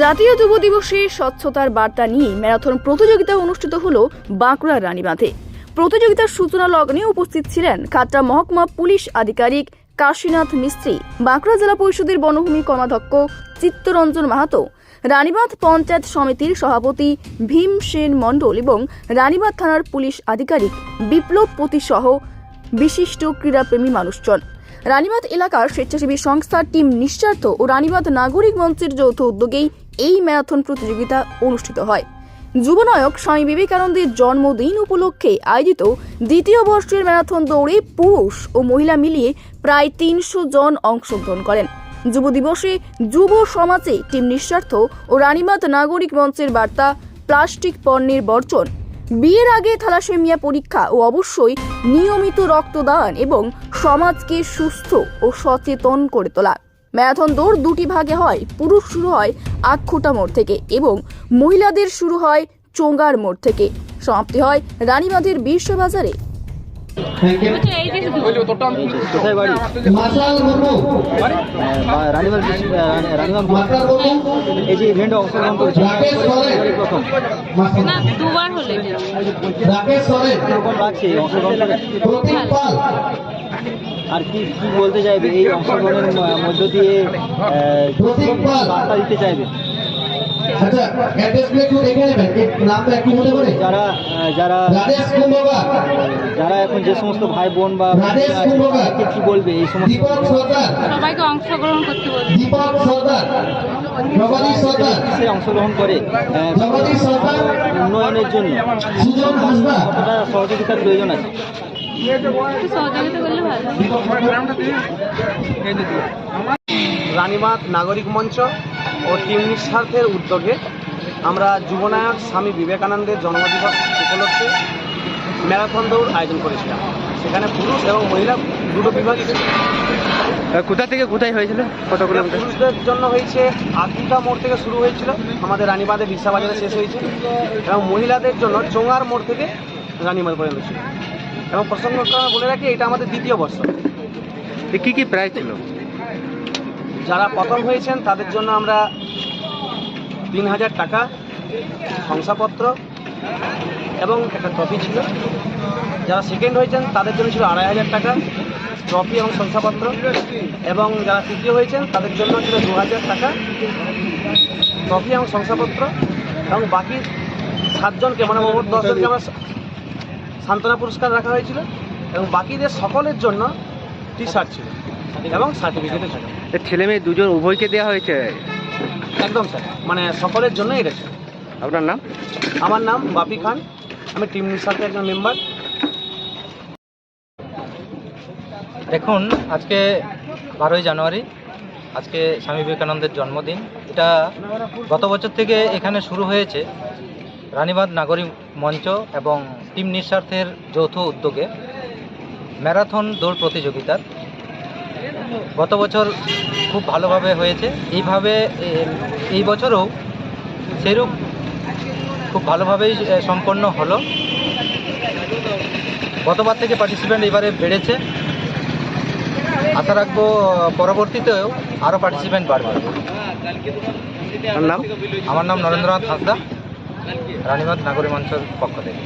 জাতীয় যুব দিবসে স্বচ্ছতার বার্তা নিয়ে ম্যারাথন প্রতিযোগিতা অনুষ্ঠিত হল বাঁকুড়ার রানীবাঁধে। প্রতিযোগিতার সূচনা লগ্নে উপস্থিত ছিলেন খাতড়া মহকুমা পুলিশ আধিকারিক কাশীনাথ মিস্ত্রি, বাঁকুড়া জেলা পরিষদের বনভূমি কর্মাধ্যক্ষ চিত্তরঞ্জন মাহাতো, রানীবাঁধ পঞ্চায়েত সমিতির সভাপতি ভীম সেন মণ্ডল এবং রানীবাঁধ থানার পুলিশ আধিকারিক বিপ্লব পতি সহ বিশিষ্ট ক্রীড়াপ্রেমী মানুষজন। রানীবাঁধ এলাকার স্বেচ্ছাসেবী সংস্থা টিম নিঃস্বার্থ ও রানীবাঁধ নাগরিক মঞ্চের যৌথ উদ্যোগেই এই ম্যারাথন প্রতিযোগিতা অনুষ্ঠিত হয়। যুবনায়ক স্বামী বিবেকানন্দের জন্মদিন উপলক্ষে আয়োজিত দ্বিতীয় বর্ষের ম্যারাথন দৌড়ে পুরুষ ও মহিলা মিলিয়ে প্রায় তিনশো জন অংশগ্রহণ করেন। যুব দিবসে যুব সমাজে টিম নিঃস্বার্থ ও রানীবাঁধ নাগরিক মঞ্চের বার্তা, প্লাস্টিক পণ্যের বর্জন বিয়ের আগে থালাসেমিয়া পরীক্ষা ও অবশ্যই নিয়মিত রক্তদান এবং সমাজকে সুস্থ ও সচেতন করে তোলা। ম্যারাথন দৌড় দুটি ভাগে হয়। পুরুষ শুরু হয় আক্ষুটা মোড় থেকে এবং মহিলাদের শুরু হয় চোঙ্গার মোড় থেকে। সমাপ্তি হয় রানীবাঁধের বিশ্ববাজারে কোথায় এই যে ইভেন্টে অংশগ্রহণ করেছে প্রথম দুবার হলো অংশগ্রহণ আর কি কি বলতে চাইবে এই অংশগ্রহণের মধ্য দিয়ে বার্তা দিতে চাইবে আচ্ছা অ্যাড্রেসগুলো একটু দেখে নেবেন নামটা একটু মনে করে। যারা যারা রাজেশ কুম্ভকার। যারা এখন যে সমস্ত ভাই বোন বা রাজেশ কুম্ভকার। কি বলবে এই সমস্ত দীপক সবাইকে অংশগ্রহণ করতে দীপক সরকার। সে অংশগ্রহণ করে উন্নয়নের জন্য। সুজন হাসদা। কতটা সহযোগিতার প্রয়োজন আছে? সহযোগিতা করলে ভালো রানীবাঁধ নাগরিক মঞ্চ ও টিম নিঃস্বার্থের উদ্যোগে আমরা যুবনায়ক স্বামী বিবেকানন্দের জন্মদিবস উপলক্ষে ম্যারাথন দৌড় আয়োজন করেছিলাম। সেখানে পুরুষ এবং মহিলা দুটো বিভাগ ছিল কোথা থেকে কোথায় হয়েছিল? কত পুরুষদের জন্য হয়েছে আকুটা মোড় থেকে শুরু হয়েছিল। আমাদের রানীবাঁধে বিরসা বাজারে শেষ হয়েছে। এবং মহিলাদের জন্য চোঙার মোড় থেকে রানীবাঁধ পর্যন্ত ছিল। এবং প্রসঙ্গ বলে রাখি এটা আমাদের দ্বিতীয় বর্ষ। কি কি প্রাইজ ছিল? যারা প্রথম হয়েছেন, তাদের জন্য আমরা তিন হাজার টাকা শংসাপত্র এবং একটা ট্রফি ছিল। যারা সেকেন্ড হয়েছেন, তাদের জন্য ছিল আড়াই হাজার টাকা ট্রফি এবং শংসাপত্র এবং যারা তৃতীয় হয়েছেন, তাদের জন্য ছিল দু হাজার টাকা ট্রফি এবং শংসাপত্র এবং বাকি সাতজনকে মানে মোট দশজনকে আমরা সান্ত্বনা পুরস্কার রাখা হয়েছিল এবং বাকিদের সকলের জন্য টি শার্ট ছিল। এবং সার্টিফিকেটও ছিল ছেলে মেয়ে দুজন উভয়কে দেওয়া হয়েছে? একদম স্যার মানে সকলের জন্য এটা ছিল আপনার নাম? আমার নাম বাপি খান। আমি টিম নিঃস্বার্থের একজন মেম্বার দেখুন আজকে বারোই জানুয়ারি আজকে স্বামী বিবেকানন্দের জন্মদিন। এটা গত বছর থেকে এখানে শুরু হয়েছে রানীবাঁধ নাগরিক মঞ্চ এবং টিম নিঃস্বার্থের যৌথ উদ্যোগে ম্যারাথন দৌড় প্রতিযোগিতার। গত বছর খুব ভালোভাবে হয়েছে। এইভাবে এই বছরও সেরূপ খুব ভালোভাবেই সম্পন্ন হলো। গতবার থেকে পার্টিসিপেন্ট এবারে বেড়েছে। আশা রাখব পরবর্তীতেও আরও পার্টিসিপেন্ট বাড়বে। নাম? আমার নাম নরেন্দ্রনাথ হাঁসদা রানীবাঁধ নাগরিক মঞ্চের পক্ষ থেকে।